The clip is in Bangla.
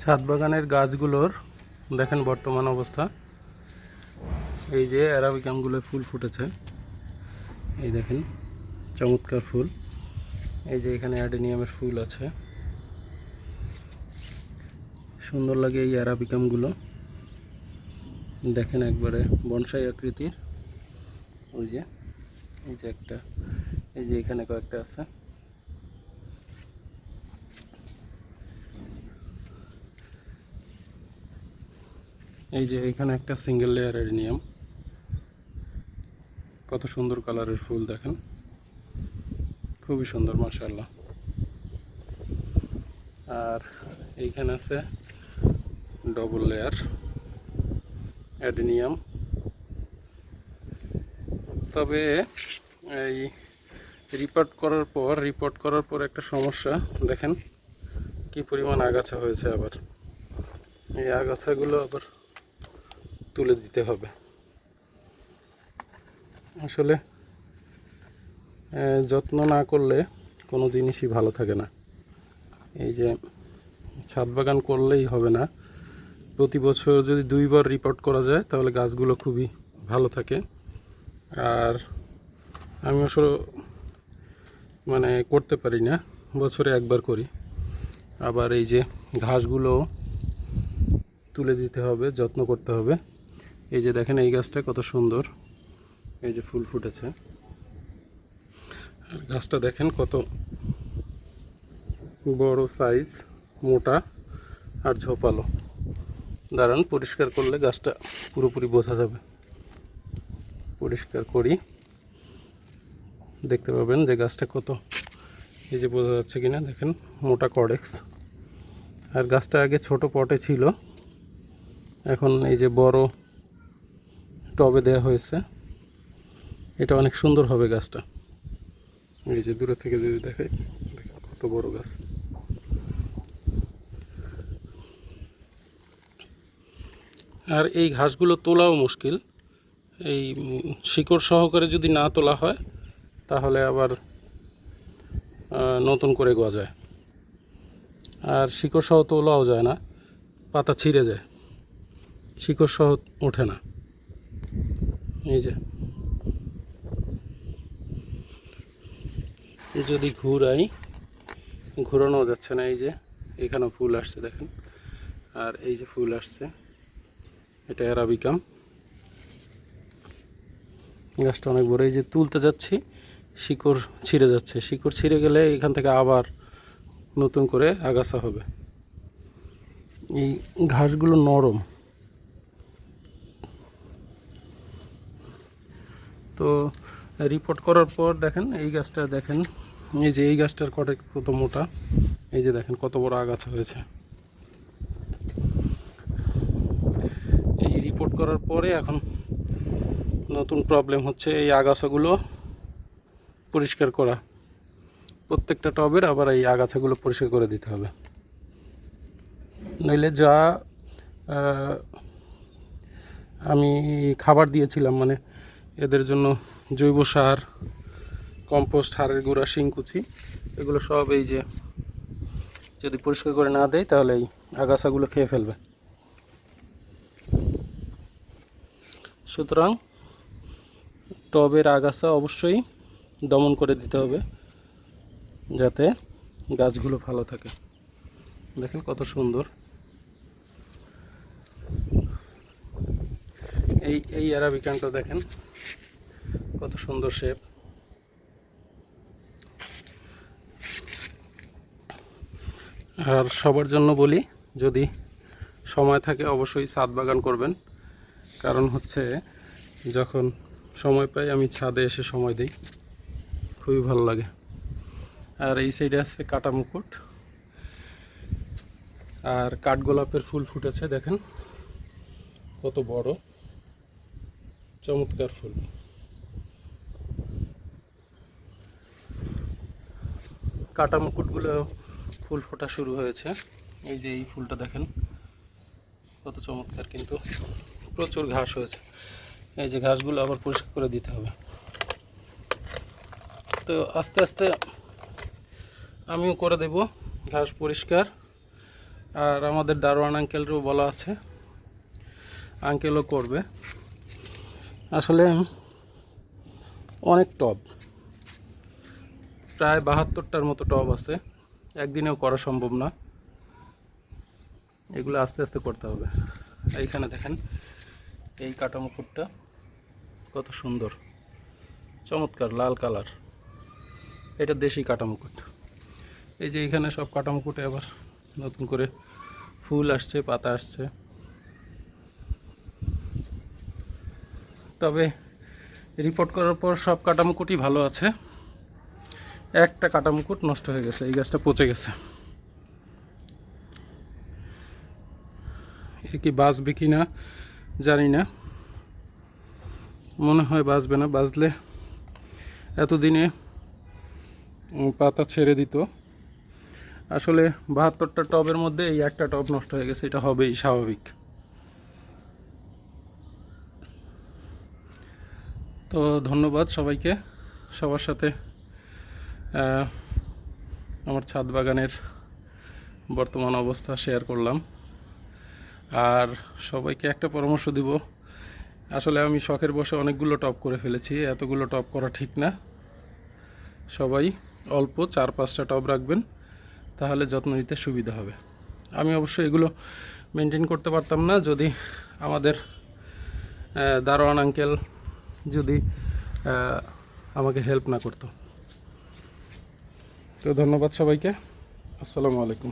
ছাদ বাগানের গাছগুলোর, দেখেন বর্তমান অবস্থা। এই যে অ্যারাবিকামগুলো ফুল ফুটেছে। এই দেখেন, চমৎকার ফুল। এই যে এখানে অ্যাডেনিয়ামের ফুল আছে। সুন্দর লাগে এই অ্যারাবিকামগুলো দেখেন একবারে বনসাই আকৃতির। ওই যে, এই যে একটা, এই যে এখানে কয়েকটা আছে। এই যে এখানে একটা সিঙ্গেল লেয়ার অ্যাডেনিয়াম কত সুন্দর কালারের ফুল দেখেন। খুবই সুন্দর, মাশাআল্লাহ। আর এইখানে আছে ডবল লেয়ার অ্যাডেনিয়াম তবে এই রিপোর্ট করার পর রিপোর্ট করার পর একটা সমস্যা, দেখেন কি পরিমাণ আগাছা হয়েছে আবার। এই আগাছাগুলো আবার তুলে দিতে হবে। আসলে যত্ন না করলে কোনো জিনিসই ভালো থাকে না। এই যে, ছাদ বাগান করলেই হবে না। প্রতি বছর যদি দুইবার রিপোর্ট করা যায়, তাহলে গাছগুলো খুবই ভালো থাকে। আর আমি আসলে মানে করতে পারি না, বছরে একবার করি। আবার এই যে, ঘাসগুলো তুলে দিতে হবে, যত্ন করতে হবে। এই যে দেখেন এই গাছটা কত সুন্দর। এই যে ফুল ফুটেছে। আর গাছটা দেখেন কত বড় সাইজ, মোটা আর ঝোপালো। দাঁড়ান, পরিষ্কার করলে গাছটা পুরোপুরি বোঝা যাবে। পরিষ্কার করি। দেখতে পাবেন যে গাছটা কত। এই যে বোঝা যাচ্ছে কিনা, দেখেন মোটা কডেক্স। আর গাছটা আগে ছোট পটে ছিল। এখন এই যে বড় টবে দেওয়া হয়েছে। এটা অনেক সুন্দর হবে গাছটা। এই যে দূরে থেকে যদি দেখেন কত বড় গাছ। আর এই ঘাসগুলো তোলাও মুশকিল। এই শিকড় সহকারে যদি না তোলা হয়, তাহলে আবার নতুন করে গজায় আর শিকড় সহ তোলাও যায় না, পাতা ছিঁড়ে যায়। শিকড় সহ ওঠে না। এই যে। যদি ঘুরাই ঘুরানো যাচ্ছে না, এই যে। এখানেও ফুল আসছে, দেখেন। আর এই যে ফুল আসছে, এটা অ্যারাবিকাম। গাছটা অনেক বড়। এই যে তুলতে যাচ্ছি, শিকড় ছিঁড়ে যাচ্ছে। শিকড় ছিঁড়ে গেলে এখান থেকে আবার নতুন করে আগাছা হবে। এই ঘাসগুলো নরম। তো রিপোর্ট করার পর দেখেন, এই গাছটা দেখেন, এই যে এই গাছটার কটে কত মোটা, এই যে দেখেন কত বড় আগাছা হয়েছে। এই রিপোর্ট করার পরে এখন নতুন প্রবলেম হচ্ছে এই আগাছাগুলো পরিষ্কার করা। প্রত্যেকটা টবের আবার এই আগাছাগুলো পরিষ্কার করে দিতে হবে। নইলে যা আমি খাবার দিয়েছিলাম মানে এদের জন্য জৈব সার, কম্পোস্ট, হাড়ের গুঁড়া, শিংকুচি, এগুলো সব এই যে যদি পরিষ্কার করে না দেয় তাহলে এই আগাছাগুলো খেয়ে ফেলবে। সুতরাং টবের আগাছা অবশ্যই দমন করে দিতে হবে যাতে গাছগুলো ভালো থাকে। দেখেন কত সুন্দর। এই এই অ্যারাবিকানটা দেখেন, কত সুন্দর শেপ আর সবার জন্য বলি, যদি সময় থাকে অবশ্যই ছাদ বাগান করবেন। কারণ হচ্ছে, যখন সময় পাই, আমি ছাদে এসে সময় দিই। খুবই ভালো লাগে। আর এই সাইডে আছে কাটা মুকুট। আর কাঠগোলাপের ফুল ফুটেছে, দেখেন। কত বড়। চমৎকার ফুল। কাটা মুকুটগুলো ফুল ফোটা শুরু হয়েছে। এই যে এই ফুলটা দেখেন, কত চমৎকার কিন্তু। প্রচুর ঘাস হয়েছে। এই যে ঘাসগুলো আবার পরিষ্কার করে দিতে হবে। তো আস্তে আস্তে আমিও করে দেব ঘাস পরিষ্কার। আর আমাদের দারোয়ান আঙ্কেলকেও বলা আছে আঙ্কেলও করবে। আসলে অনেক টব। প্রায় বাহাত্তরটার মতো টব আছে। একদিনেও করা সম্ভব না। এগুলো আস্তে আস্তে করতে হবে। এইখানে দেখেন, এই কাটা মুকুটটা কত সুন্দর। চমৎকার, লাল কালার। এটা দেশি কাটা মুকুট এই যে এখানে সব কাটা মুকুটে আবার নতুন করে ফুল আসছে, পাতা আসছে। তবে রিপোর্ট করার পর সব কাটা মুকুটই ভালো আছে। একটা কাটামুকুট নষ্ট হয়ে গেছে, এই গাছটা পচে গেছে। এ কি বাঁচবে কি না জানি না। মনে হয় বাঁচবে না, বাঁচলে এতদিনে পাতা ছেড়ে দিত। আসলে বাহাত্তরটা টবের মধ্যে এই একটা টব নষ্ট হয়ে গেছে, এটা হবেই স্বাভাবিক। তো ধন্যবাদ সবাইকে, সবার সাথে আমার ছাদ বাগানের বর্তমান অবস্থা শেয়ার করলাম। আর সবাইকে একটা পরামর্শ দিব, আসলে আমি শখের বসে অনেকগুলো টপ করে ফেলেছি, এতগুলো টপ করা ঠিক না। সবাই অল্প চার পাঁচটা টপ রাখবেন, তাহলে যত্ন নিতে সুবিধা হবে। আমি অবশ্য এগুলো মেনটেন করতে পারতাম না, যদি আমাদের দারোয়ান আঙ্কেল যদি আমাকে হেল্প না করতো। তো ধন্যবাদ সবাইকে। আসসালামু আলাইকুম।